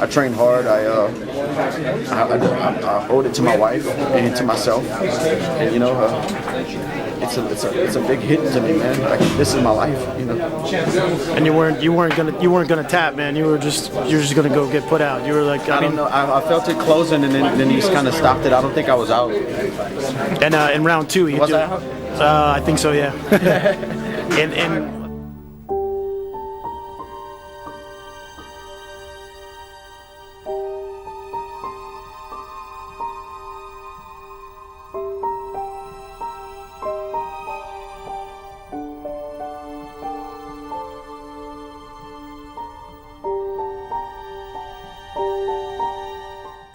I trained hard. I, uh, I, I, I owed it to my wife and to myself. And you know, uh, it's a it's a it's a big hit to me, man. Like this is my life, you know. And you weren't you weren't gonna you weren't gonna tap, man. You were just you're just gonna go get put out. You were like, I, I mean, don't know. I, I felt it closing, and then then he just kind of stopped it. I don't think I was out. and uh, in round two, he Was do- I? Uh, I think so, yeah. and and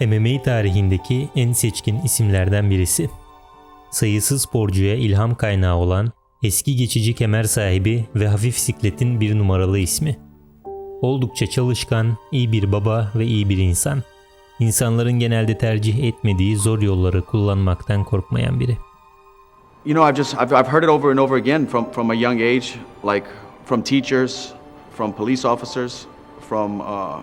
MMA tarihindeki en seçkin isimlerden birisi. Sayısız sporcuya ilham kaynağı olan eski geçici kemer sahibi ve hafif sikletin bir numaralı ismi. Oldukça çalışkan, iyi bir baba ve iyi bir insan. İnsanların genelde tercih etmediği zor yolları kullanmaktan korkmayan biri. You know, I've just I've, I've heard it over and over again from from a young age, like from teachers, from police officers, from uh,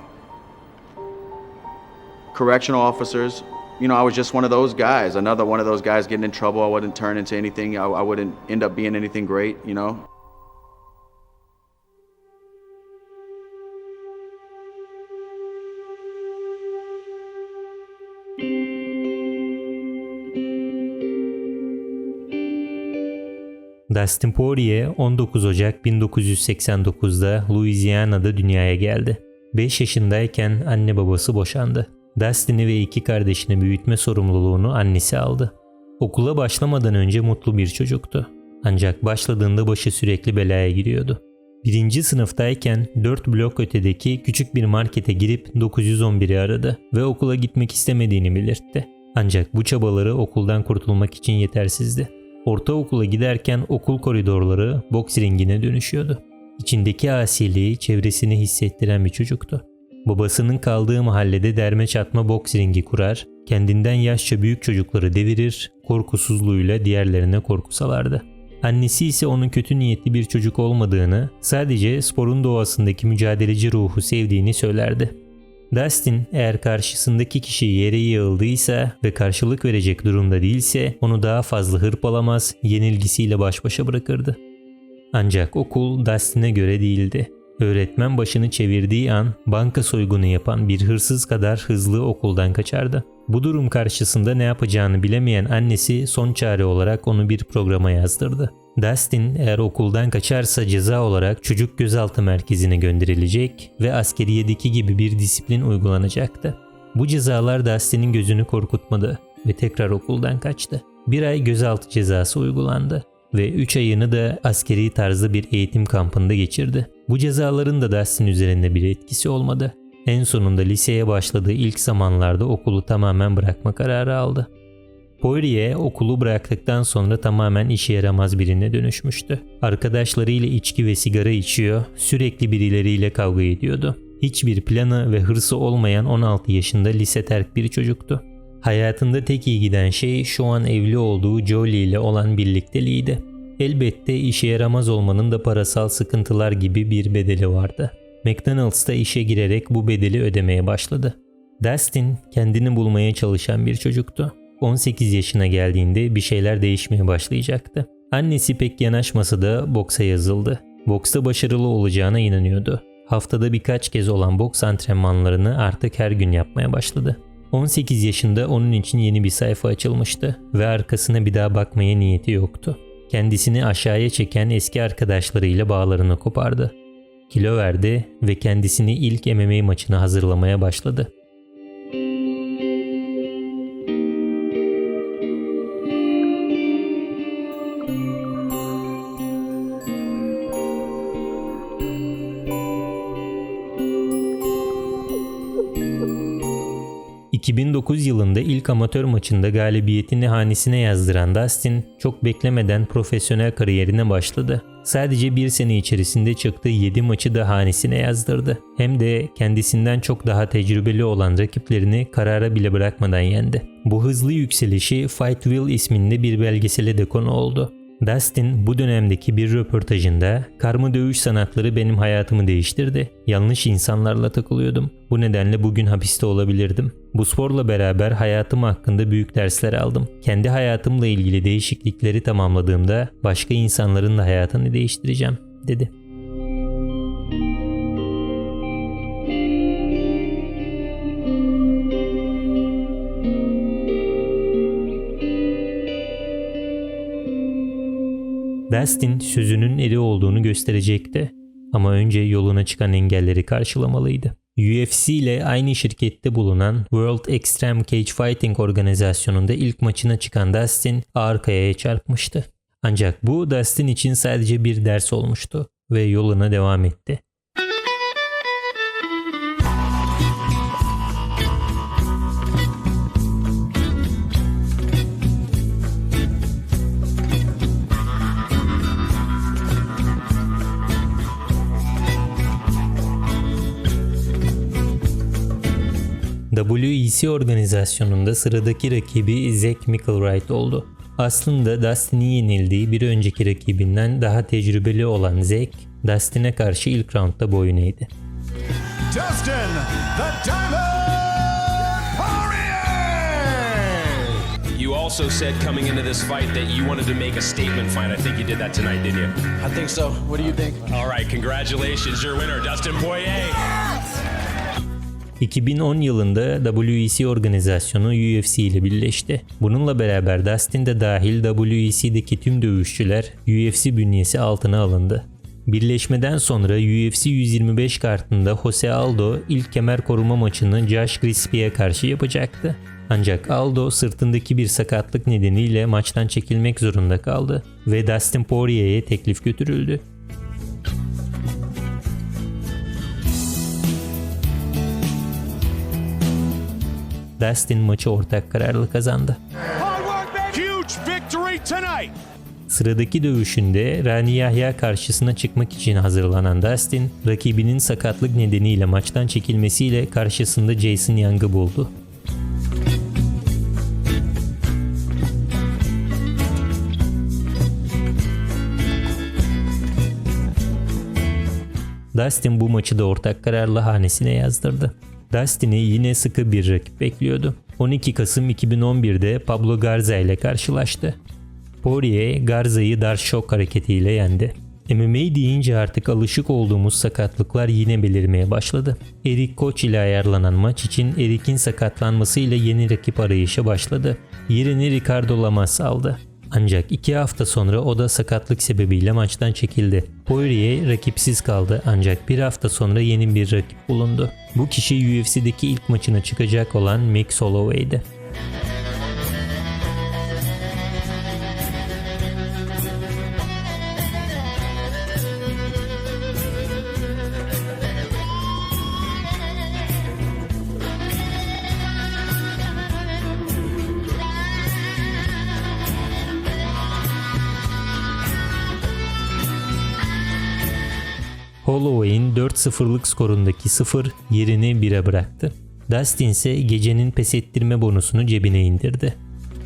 correctional officers. You know, I was just one of those guys, another one of those guys getting in trouble. I wouldn't turn into anything. I, I wouldn't end up being anything great. You know. Dustin Poirier 19 Ocak 1989'da Louisiana'da dünyaya geldi. 5 yaşındayken anne babası boşandı. Dustin'i ve iki kardeşini büyütme sorumluluğunu annesi aldı. Okula başlamadan önce mutlu bir çocuktu. Ancak başladığında başı sürekli belaya giriyordu. Birinci sınıftayken 4 blok ötedeki küçük bir markete girip 911'i aradı ve okula gitmek istemediğini belirtti. Ancak bu çabaları okuldan kurtulmak için yetersizdi. Ortaokula giderken okul koridorları boks ringine dönüşüyordu. İçindeki asiliği çevresini hissettiren bir çocuktu. Babasının kaldığı mahallede derme çatma boks ringi kurar, kendinden yaşça büyük çocukları devirir, korkusuzluğuyla diğerlerine korku salardı. Annesi ise onun kötü niyetli bir çocuk olmadığını, sadece sporun doğasındaki mücadeleci ruhu sevdiğini söylerdi. Dustin eğer karşısındaki kişi yere yığıldıysa ve karşılık verecek durumda değilse onu daha fazla hırpalamaz, yenilgisiyle baş başa bırakırdı. Ancak okul Dustin'e göre değildi. Öğretmen başını çevirdiği an banka soygunu yapan bir hırsız kadar hızlı okuldan kaçardı. Bu durum karşısında ne yapacağını bilemeyen annesi son çare olarak onu bir programa yazdırdı. Dustin eğer okuldan kaçarsa ceza olarak çocuk gözaltı merkezine gönderilecek ve askeriyedeki gibi bir disiplin uygulanacaktı. Bu cezalar Dustin'in gözünü korkutmadı ve tekrar okuldan kaçtı. Bir ay gözaltı cezası uygulandı ve 3 ayını da askeri tarzda bir eğitim kampında geçirdi. Bu cezaların da Dustin üzerinde bir etkisi olmadı. En sonunda liseye başladığı ilk zamanlarda okulu tamamen bırakma kararı aldı. Poirier okulu bıraktıktan sonra tamamen işe yaramaz birine dönüşmüştü. Arkadaşlarıyla içki ve sigara içiyor, sürekli birileriyle kavga ediyordu. Hiçbir planı ve hırsı olmayan 16 yaşında lise terk bir çocuktu. Hayatında tek iyi giden şey şu an evli olduğu Jolie ile olan birlikteliğiydi. Elbette işe yaramaz olmanın da parasal sıkıntılar gibi bir bedeli vardı. McDonald's'ta işe girerek bu bedeli ödemeye başladı. Dustin kendini bulmaya çalışan bir çocuktu. 18 yaşına geldiğinde bir şeyler değişmeye başlayacaktı. Annesi pek yanaşmasa da boksa yazıldı. Boksta başarılı olacağına inanıyordu. Haftada birkaç kez olan boks antrenmanlarını artık her gün yapmaya başladı. 18 yaşında onun için yeni bir sayfa açılmıştı ve arkasına bir daha bakmaya niyeti yoktu. Kendisini aşağıya çeken eski arkadaşlarıyla bağlarını kopardı. Kilo verdi ve kendisini ilk MMA maçına hazırlamaya başladı. Yılında ilk amatör maçında galibiyetini hanesine yazdıran Dustin... ...çok beklemeden profesyonel kariyerine başladı. Sadece bir sene içerisinde çıktığı 7 maçı da hanesine yazdırdı. Hem de kendisinden çok daha tecrübeli olan rakiplerini karara bile bırakmadan yendi. Bu hızlı yükselişi Fight Will isminde bir belgesele de konu oldu. Dustin bu dönemdeki bir röportajında karma dövüş sanatları benim hayatımı değiştirdi. Yanlış insanlarla takılıyordum. Bu nedenle bugün hapiste olabilirdim. Bu sporla beraber hayatım hakkında büyük dersler aldım. Kendi hayatımla ilgili değişiklikleri tamamladığımda başka insanların da hayatını değiştireceğim dedi. Dustin sözünün eri olduğunu gösterecekti. Ama önce yoluna çıkan engelleri karşılamalıydı. UFC ile aynı şirkette bulunan World Extreme Cage Fighting organizasyonunda ilk maçına çıkan Dustin ağır kayaya çarpmıştı. Ancak bu Dustin için sadece bir ders olmuştu ve yoluna devam etti. WEC organizasyonunda sıradaki rakibi Zack McElwright oldu. Aslında Dustin'in yenildiği bir önceki rakibinden daha tecrübeli olan Zack, Dustin'e karşı ilk roundda boyun eğdi. Dustin, the Diamond! You also said coming into this fight that you wanted to make a statement fight. I think you did that tonight, didn't you? I think so. What do you think? All right, congratulations, your winner, Dustin Poirier. 2010 yılında WEC organizasyonu UFC ile birleşti. Bununla beraber Dustin de dahil WEC'deki tüm dövüşçüler UFC bünyesi altına alındı. Birleşmeden sonra UFC 125 kartında Jose Aldo ilk kemer koruma maçını Josh Crispy'e karşı yapacaktı. Ancak Aldo sırtındaki bir sakatlık nedeniyle maçtan çekilmek zorunda kaldı ve Dustin Poirier'e teklif götürüldü. Dustin maçı ortak kararlı kazandı. Sıradaki dövüşünde Rani Yahya karşısına çıkmak için hazırlanan Dustin, rakibinin sakatlık nedeniyle maçtan çekilmesiyle karşısında Jason Young'ı buldu. Dustin bu maçı da ortak kararla hanesine yazdırdı. Dustin'i yine sıkı bir rakip bekliyordu. 12 Kasım 2011'de Pablo Garza ile karşılaştı. Poirier Garza'yı dar şok hareketiyle yendi. MMA deyince artık alışık olduğumuz sakatlıklar yine belirmeye başladı. Erik Koç ile ayarlanan maç için Erik'in sakatlanmasıyla yeni rakip arayışı başladı. Yerini Ricardo Lamas aldı. Ancak iki hafta sonra o da sakatlık sebebiyle maçtan çekildi. Poirier rakipsiz kaldı ancak bir hafta sonra yeni bir rakip bulundu. Bu kişi UFC'deki ilk maçına çıkacak olan Max Holloway'di. 4-0'lık skorundaki 0 yerini 1'e bıraktı. Dustin ise gecenin pes ettirme bonusunu cebine indirdi.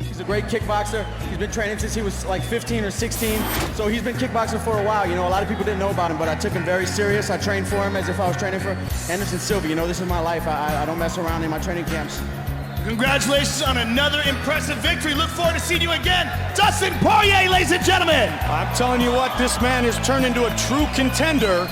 He's a great kickboxer. He's been training since he was like 15 or 16. So he's been kickboxing for a while. You know, a lot of people didn't know about him, but I took him very serious. I trained for him as if I was training for Anderson Silva. You know, this is my life. I- I don't mess around in my training camps. Congratulations on another impressive victory. Look forward to seeing you again. Dustin Poirier, ladies and gentlemen! I'm telling you what, this man has turned into a true contender.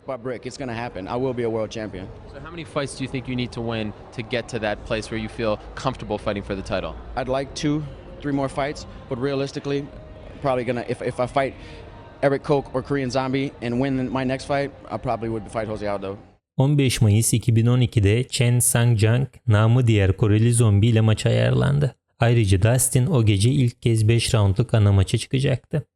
Brick by brick, it's gonna happen. I will be a world champion. So how many fights do you think you need to win to get to that place where you feel comfortable fighting for the title? I'd like two, three more fights, but realistically, probably gonna if if I fight Eric Koch or Korean Zombie and win my next fight, I probably would fight Jose Aldo. 15 Mayıs 2012'de Chen Sang-jang namı diğer Koreli zombi ile maç ayarlandı. Ayrıca Dustin o gece ilk kez 5 roundluk ana maça çıkacaktı.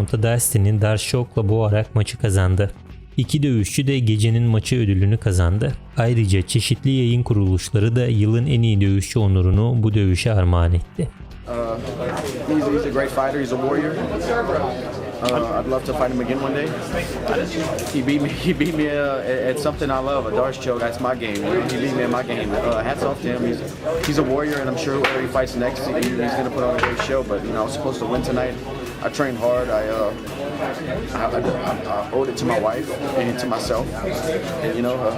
Roundda Dustin'in Dark Shock'la boğarak maçı kazandı. İki dövüşçü de gecenin maçı ödülünü kazandı. Ayrıca çeşitli yayın kuruluşları da yılın en iyi dövüşçü onurunu bu dövüşe armağan etti. He's, he's a great fighter. He's a warrior. Uh, I'd love to fight him again one day. He beat me. He beat me uh, at, something I love, a Darce choke. That's my game. He beat me in my game. Uh, hats off to him. He's he's a warrior, and I'm sure whoever he fights next, he, he's going to put on a great show. But you know, I was supposed to win tonight. I trained hard. I uh, I, I, I owed it to my wife and to myself. And you know, uh,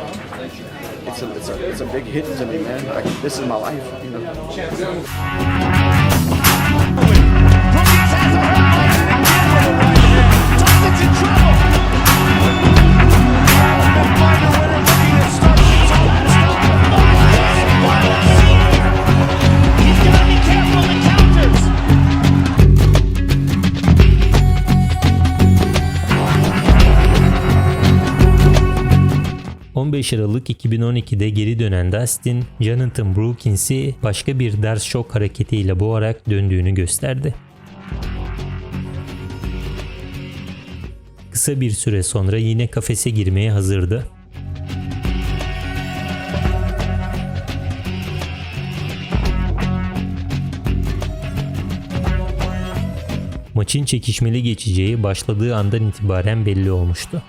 it's a it's a it's a big hit to me, man. This is my life. You know. 15 Aralık 2012'de geri dönen Dustin, Jonathan Brookins'i başka bir ders şok hareketiyle boğarak döndüğünü gösterdi. Kısa bir süre sonra yine kafese girmeye hazırdı. Maçın çekişmeli geçeceği başladığı andan itibaren belli olmuştu.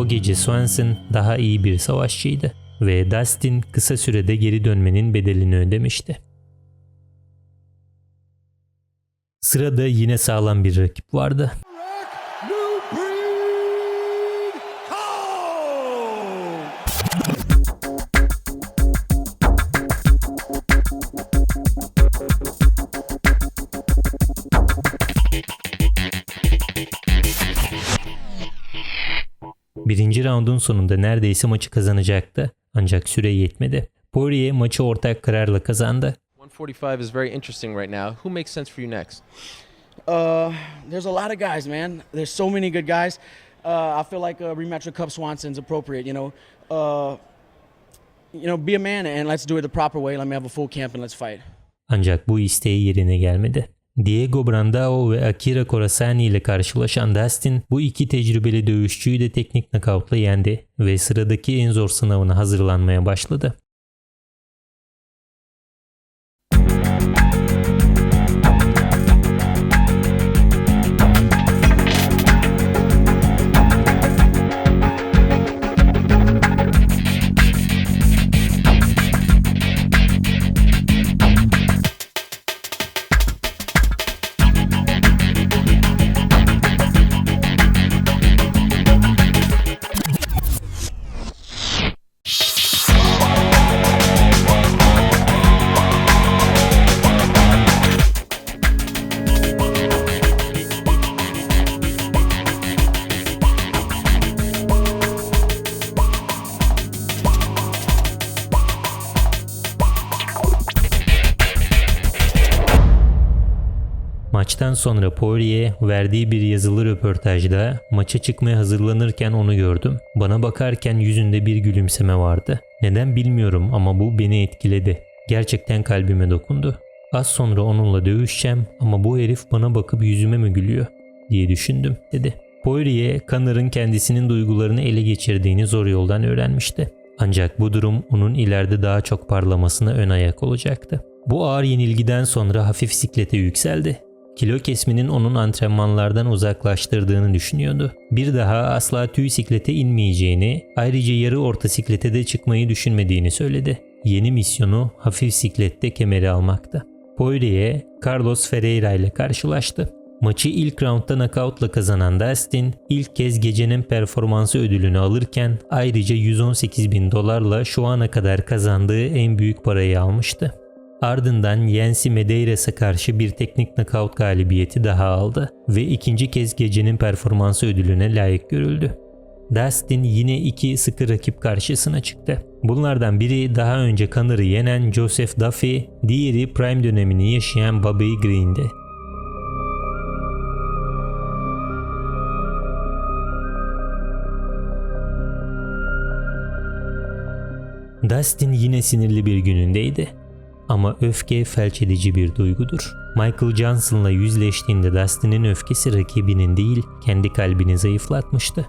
O gece Swanson daha iyi bir savaşçıydı ve Dustin kısa sürede geri dönmenin bedelini ödemişti. Sırada yine sağlam bir rakip vardı. Raundun sonunda neredeyse maçı kazanacaktı ancak süre yetmedi. Poirier maçı ortak kararla kazandı. 145 is very interesting right now. Who makes sense for you next? Uh, there's a lot of guys, man. There's so many good guys. Uh, I feel like a rematch with Cub Swanson's appropriate. You know, uh, you know, be a man and let's do it the proper way. Let me have a full camp and let's fight. Ancak bu isteği yerine gelmedi. Diego Brandao ve Akira Corazani ile karşılaşan Dustin bu iki tecrübeli dövüşçüyü de teknik nakavtla yendi ve sıradaki en zor sınavına hazırlanmaya başladı. Maçtan sonra Poirier verdiği bir yazılı röportajda maça çıkmaya hazırlanırken onu gördüm. Bana bakarken yüzünde bir gülümseme vardı. Neden bilmiyorum ama bu beni etkiledi. Gerçekten kalbime dokundu. Az sonra onunla dövüşeceğim ama bu herif bana bakıp yüzüme mi gülüyor diye düşündüm dedi. Poirier, Connor'ın kendisinin duygularını ele geçirdiğini zor yoldan öğrenmişti. Ancak bu durum onun ileride daha çok parlamasına ön ayak olacaktı. Bu ağır yenilgiden sonra hafif siklete yükseldi. Kilo kesminin onun antrenmanlardan uzaklaştırdığını düşünüyordu. Bir daha asla tüy siklete inmeyeceğini, ayrıca yarı orta siklete de çıkmayı düşünmediğini söyledi. Yeni misyonu hafif siklette kemeri almaktı. Poirier, Carlos Ferreira ile karşılaştı. Maçı ilk roundda knockoutla kazanan Dustin ilk kez gecenin performansı ödülünü alırken ayrıca 118 bin dolarla şu ana kadar kazandığı en büyük parayı almıştı. Ardından Yensi Medeires'e karşı bir teknik knockout galibiyeti daha aldı ve ikinci kez gecenin performansı ödülüne layık görüldü. Dustin yine iki sıkı rakip karşısına çıktı. Bunlardan biri daha önce Connor'ı yenen Joseph Duffy, diğeri prime dönemini yaşayan Bobby Green'di. Dustin yine sinirli bir günündeydi. Ama öfke felç edici bir duygudur. Michael Johnson'la yüzleştiğinde Dustin'in öfkesi rakibinin değil, kendi kalbini zayıflatmıştı.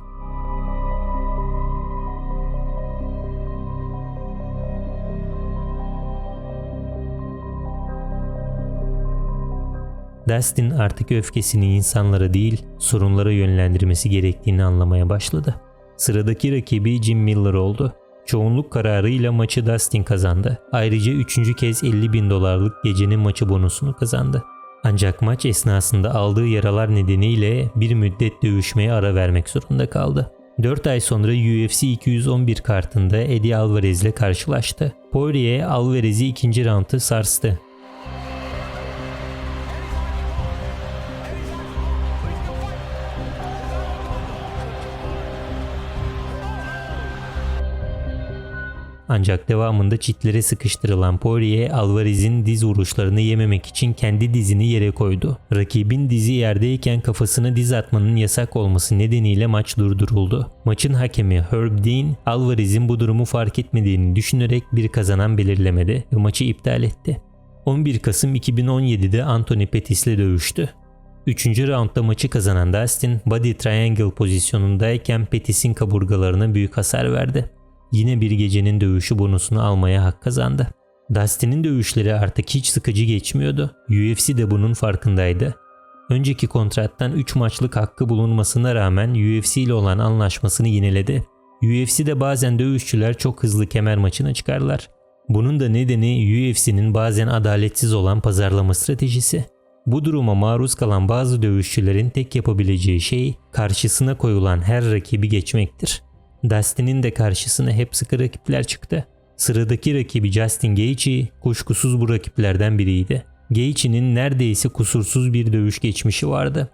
Dustin artık öfkesini insanlara değil, sorunlara yönlendirmesi gerektiğini anlamaya başladı. Sıradaki rakibi Jim Miller oldu. Çoğunluk kararıyla maçı Dustin kazandı. Ayrıca üçüncü kez 50 bin dolarlık gecenin maçı bonusunu kazandı. Ancak maç esnasında aldığı yaralar nedeniyle bir müddet dövüşmeye ara vermek zorunda kaldı. 4 ay sonra UFC 211 kartında Eddie Alvarez ile karşılaştı. Poirier Alvarez'i ikinci round'ı sarstı. Ancak devamında çitlere sıkıştırılan Poirier Alvarez'in diz vuruşlarını yememek için kendi dizini yere koydu. Rakibin dizi yerdeyken kafasına diz atmanın yasak olması nedeniyle maç durduruldu. Maçın hakemi Herb Dean Alvarez'in bu durumu fark etmediğini düşünerek bir kazanan belirlemedi ve maçı iptal etti. 11 Kasım 2017'de Anthony Pettis ile dövüştü. Üçüncü roundda maçı kazanan Dustin body triangle pozisyonundayken Pettis'in kaburgalarına büyük hasar verdi yine bir gecenin dövüşü bonusunu almaya hak kazandı. Dustin'in dövüşleri artık hiç sıkıcı geçmiyordu. UFC de bunun farkındaydı. Önceki kontrattan 3 maçlık hakkı bulunmasına rağmen UFC ile olan anlaşmasını yineledi. UFC'de bazen dövüşçüler çok hızlı kemer maçına çıkarlar. Bunun da nedeni UFC'nin bazen adaletsiz olan pazarlama stratejisi. Bu duruma maruz kalan bazı dövüşçülerin tek yapabileceği şey karşısına koyulan her rakibi geçmektir. Dustin'in de karşısına hep sıkı rakipler çıktı. Sıradaki rakibi Justin Gaethje kuşkusuz bu rakiplerden biriydi. Gaethje'nin neredeyse kusursuz bir dövüş geçmişi vardı.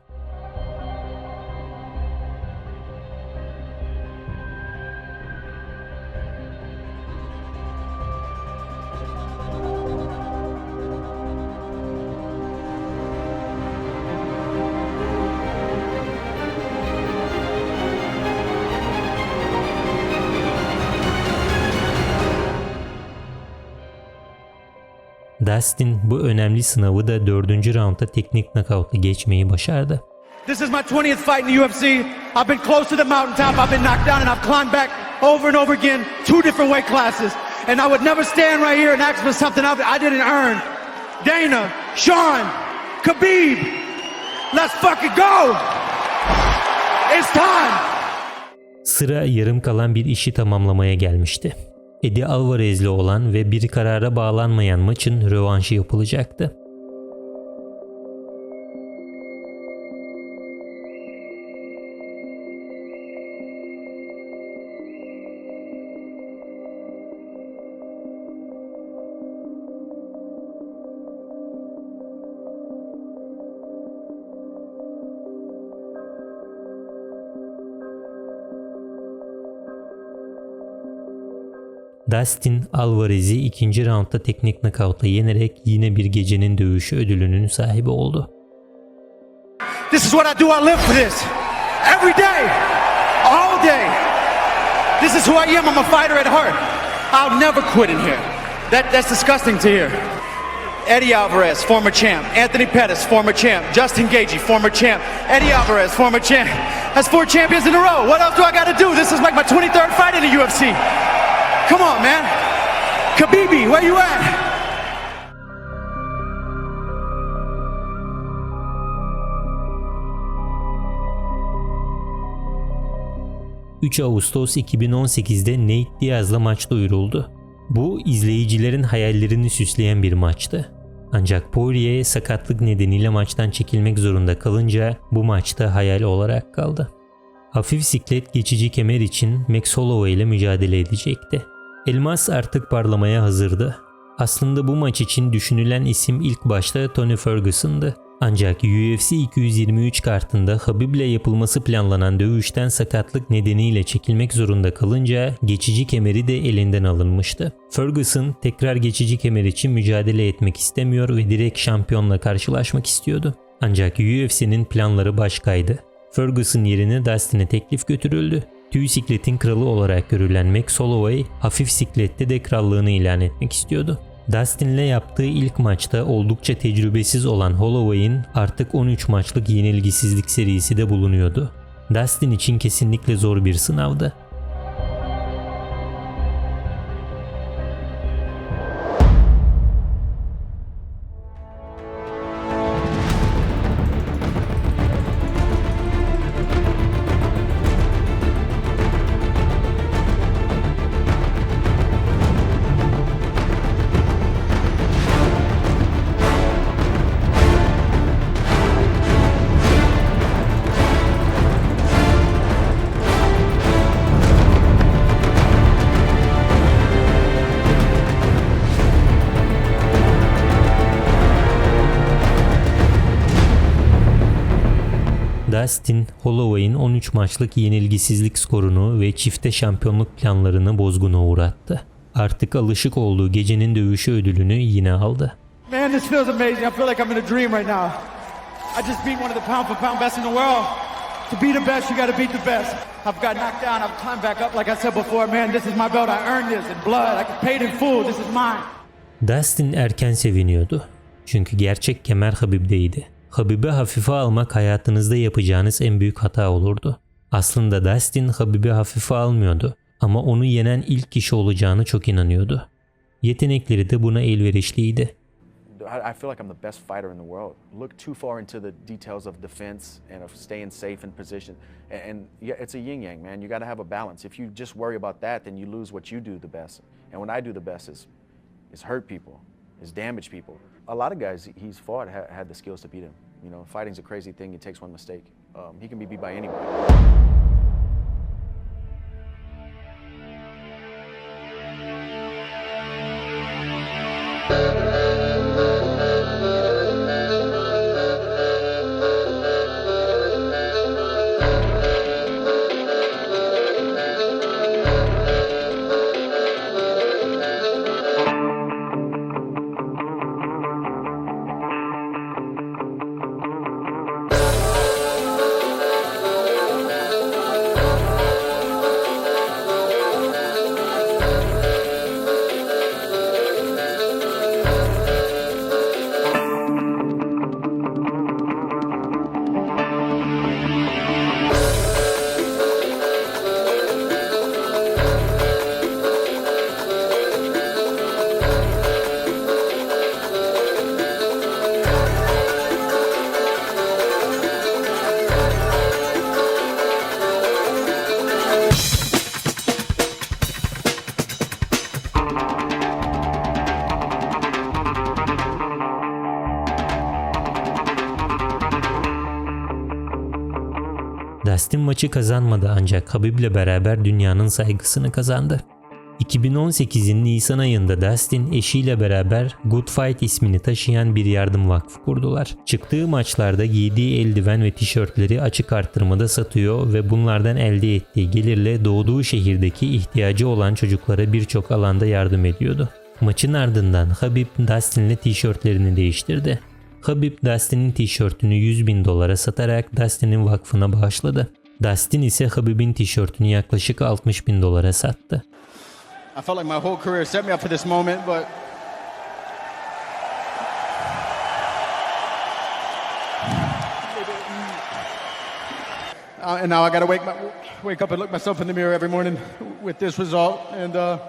Dustin bu önemli sınavı da 4. roundda teknik knockoutla geçmeyi başardı. This is my 20th fight in the UFC. I've been close to the mountaintop. I've been knocked down and I've climbed back over and over again, two different weight classes. And I would never stand right here and ask for something I didn't earn. Dana, Sean, Khabib, let's fucking go! It's time! Sıra yarım kalan bir işi tamamlamaya gelmişti. Eddie Alvarez'le olan ve bir karara bağlanmayan maçın rövanşı yapılacaktı. Dustin Alvarez'i ikinci roundda teknik knockoutla yenerek yine bir gecenin dövüşü ödülünün sahibi oldu. This is what I do. I live for this. Every day. All day. This is who I am. I'm a fighter at heart. I'll never quit in here. That, that's disgusting to hear. Eddie Alvarez, former champ. Anthony Pettis, former champ. Justin Gagey, former champ. Eddie Alvarez, former champ. That's four champions in a row. What else do I got to do? This is like my 23rd fight in the UFC. Come on, man. Khabibi, where you at? 3 Ağustos 2018'de Nate Diaz'la maç duyuruldu. Bu izleyicilerin hayallerini süsleyen bir maçtı. Ancak Poirier sakatlık nedeniyle maçtan çekilmek zorunda kalınca bu maçta hayal olarak kaldı. Hafif siklet geçici kemer için Max Holloway ile mücadele edecekti. Elmas artık parlamaya hazırdı. Aslında bu maç için düşünülen isim ilk başta Tony Ferguson'dı. Ancak UFC 223 kartında Habib ile yapılması planlanan dövüşten sakatlık nedeniyle çekilmek zorunda kalınca geçici kemeri de elinden alınmıştı. Ferguson tekrar geçici kemer için mücadele etmek istemiyor ve direkt şampiyonla karşılaşmak istiyordu. Ancak UFC'nin planları başkaydı. Ferguson yerine Dustin'e teklif götürüldü. Tüy sikletin kralı olarak görülen Max Holloway hafif siklette de krallığını ilan etmek istiyordu. Dustin'le yaptığı ilk maçta oldukça tecrübesiz olan Holloway'in artık 13 maçlık yenilgisizlik serisi de bulunuyordu. Dustin için kesinlikle zor bir sınavdı. Maçlık yenilgisizlik skorunu ve çifte şampiyonluk planlarını bozguna uğrattı. Artık alışık olduğu gecenin dövüşü ödülünü yine aldı. Man, this feels amazing. I feel like I'm in a dream right now. I just beat one of the pound for pound best in the world. To be the best, you got to beat the best. I've got knocked down. I've climbed back up. Like I said before, man, this is my belt. I earned this in blood. I paid in full. This is mine. Dustin erken seviniyordu. Çünkü gerçek kemer Habib'deydi. Habib'i hafife almak hayatınızda yapacağınız en büyük hata olurdu. Aslında Dustin Habib'i hafife almıyordu ama onu yenen ilk kişi olacağını çok inanıyordu. Yetenekleri de buna elverişliydi. I feel like I'm the best fighter in the world. Look too far into the details of defense and of staying safe in position. And, yeah, it's a yin yang, man. You got to have a balance. If you just worry about that, then you lose what you do the best. And what I do the best is, is hurt people, is damage people. A lot of guys he's fought ha- had the skills to beat him. You know, fighting's a crazy thing. It takes one mistake. Um, he can be beat by anybody. Maçı kazanmadı ancak Habib'le beraber dünyanın saygısını kazandı. 2018'in Nisan ayında Dustin eşiyle beraber Good Fight ismini taşıyan bir yardım vakfı kurdular. Çıktığı maçlarda giydiği eldiven ve tişörtleri açık arttırmada satıyor ve bunlardan elde ettiği gelirle doğduğu şehirdeki ihtiyacı olan çocuklara birçok alanda yardım ediyordu. Maçın ardından Habib Dustin'le tişörtlerini değiştirdi. Habib Dustin'in tişörtünü 100 bin dolara satarak Dustin'in vakfına bağışladı. Dustin ise Habib'in tişörtünü yaklaşık 60 bin dolara sattı. I felt like my whole career set me up for this moment, but Uh, and now I got to wake my, wake up and look myself in the mirror every morning with this result. And uh,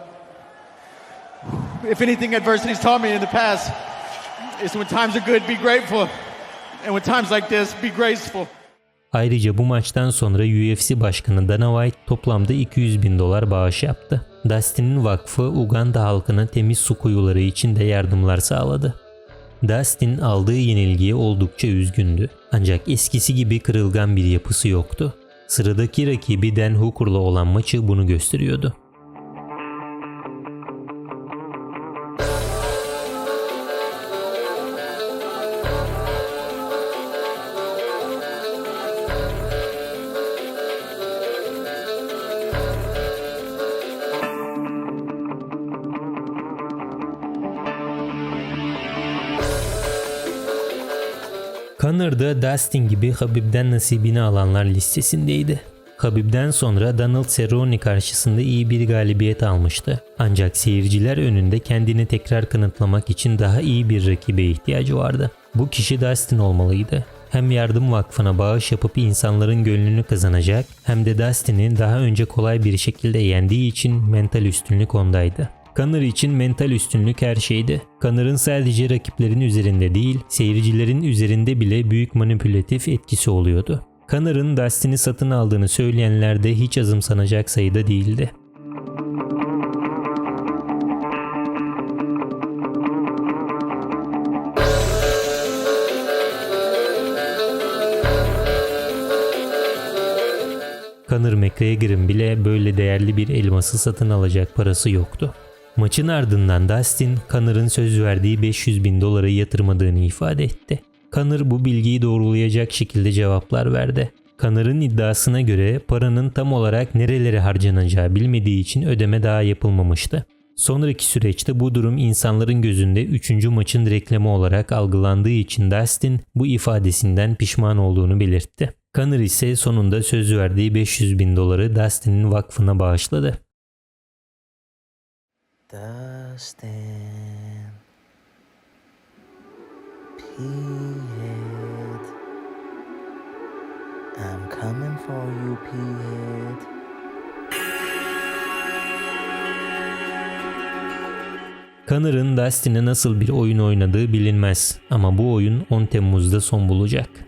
if anything, adversity's taught me in the past is when times are good, be grateful, and when times like this, be graceful. Ayrıca bu maçtan sonra UFC Başkanı Dana White toplamda 200 bin dolar bağış yaptı. Dustin'in vakfı Uganda halkına temiz su kuyuları için de yardımlar sağladı. Dustin aldığı yenilgiye oldukça üzgündü. Ancak eskisi gibi kırılgan bir yapısı yoktu. Sıradaki rakibi Dan Hooker'la olan maçı bunu gösteriyordu. Conor da Dustin gibi Habib'den nasibini alanlar listesindeydi. Habib'den sonra Donald Cerrone karşısında iyi bir galibiyet almıştı. Ancak seyirciler önünde kendini tekrar kanıtlamak için daha iyi bir rakibe ihtiyacı vardı. Bu kişi Dustin olmalıydı. Hem yardım vakfına bağış yapıp insanların gönlünü kazanacak hem de Dustin'i daha önce kolay bir şekilde yendiği için mental üstünlük ondaydı. Conor için mental üstünlük her şeydi. Conor'ın sadece rakiplerin üzerinde değil, seyircilerin üzerinde bile büyük manipülatif etkisi oluyordu. Conor'ın Dustin'i satın aldığını söyleyenler de hiç azımsanacak sayıda değildi. Conor McGregor'ın bile böyle değerli bir elması satın alacak parası yoktu. Maçın ardından Dustin, Conor'ın söz verdiği 500 bin doları yatırmadığını ifade etti. Conor bu bilgiyi doğrulayacak şekilde cevaplar verdi. Conor'ın iddiasına göre paranın tam olarak nerelere harcanacağı bilmediği için ödeme daha yapılmamıştı. Sonraki süreçte bu durum insanların gözünde 3. maçın reklamı olarak algılandığı için Dustin bu ifadesinden pişman olduğunu belirtti. Conor ise sonunda söz verdiği 500 bin doları Dustin'in vakfına bağışladı. Dustin. P-head. I'm coming for you, P-head. Connor'ın Dustin'e nasıl bir oyun oynadığı bilinmez. Ama bu oyun 10 Temmuz'da son bulacak.